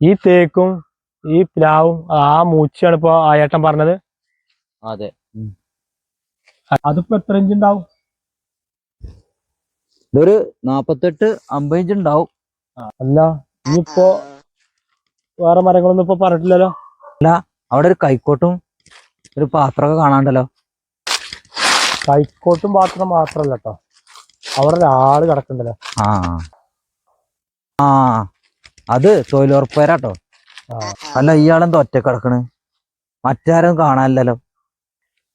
ഈ തേക്കും ഈ പ്ലാവും ആ മൂച്ചയാണ് ഇപ്പൊ ആ ഏട്ടൻ പറഞ്ഞത്. അതെ. അതിപ്പോ എത്ര ഇഞ്ച് ഉണ്ടാവും ഇതൊരു നാപ്പത്തെട്ട് അമ്പത് ഇഞ്ച് ഉണ്ടാവും അല്ല ഇനിയിപ്പോ വേറെ മരങ്ങളൊന്നും ഇപ്പൊ പറഞ്ഞിട്ടില്ലല്ലോ? അല്ല അവിടെ ഒരു കൈക്കോട്ടും ഒരു പാത്രമൊക്കെ കാണാണ്ടല്ലോ. കൈക്കോട്ടും പാത്രം മാത്രല്ല കേട്ടോ അവിടെ ഒരാൾ കിടക്കണ്ടല്ലോ. ആ. ആ. അത് തൊഴിലുറപ്പേരാട്ടോ. അല്ല ഇയാളെന്തോ ഒറ്റ കിടക്കണ്? മറ്റാരും കാണാനില്ലല്ലോ.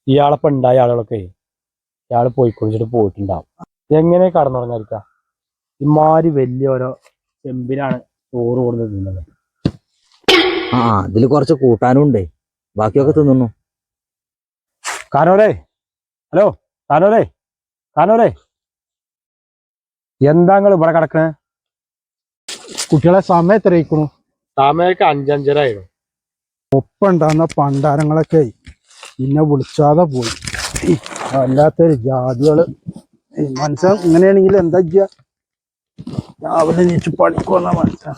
ഇയാളപ്പ ഉണ്ടായ ആളുകളൊക്കെ ഇയാൾ പോയി കുളിച്ചിട്ട് പോയിട്ടുണ്ടാവും. എങ്ങനെ കടന്നുറങ്ങാതിരിക്ക? ഇമാരി വലിയ ഓരോ ചെമ്പിനാണ് ചോറ് കൊടുത്ത് തിന്നത് ആ ഇതിൽ കുറച്ച് കൂട്ടാനും ഉണ്ടേ. ബാക്കിയൊക്കെ തിന്നു കാനോരേ ഹലോ കാനോരേ കാനോരേ. എന്താ നിങ്ങൾ ഇവിടെ കിടക്കണേ? കുട്ടികളെ സമയം എത്രയിക്കണു സമയൊക്കെ അഞ്ചഞ്ചരായിരുന്നു ഒപ്പം ഉണ്ടാകുന്ന പണ്ടാരങ്ങളൊക്കെ പിന്നെ വിളിച്ചാതെ പോയി. വല്ലാത്തൊരു ജാതികൾ. മനസ്സൻ ഇങ്ങനെയാണെങ്കിൽ എന്താ ചെയ്യാ? രാവിലെ നീച്ച് പഠിക്കുന്ന വന്ന മനസ്സാ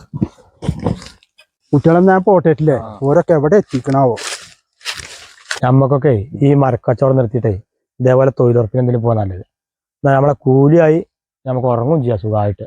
കുട്ടികളെ ഞാൻ പോട്ടിട്ടില്ലേ ഓരൊക്കെ എവിടെ എത്തിക്കണാവോ? നമ്മക്കൊക്കെ ഈ മരക്കച്ചവടം നിർത്തിയിട്ടേ ഇതേപോലെ തൊഴിലുറപ്പിന് എന്തെങ്കിലും പോകാൻ നല്ലത് എന്നാൽ നമ്മളെ കൂലിയായി നമുക്ക് ഉറങ്ങും ചെയ്യാം സുഖമായിട്ട്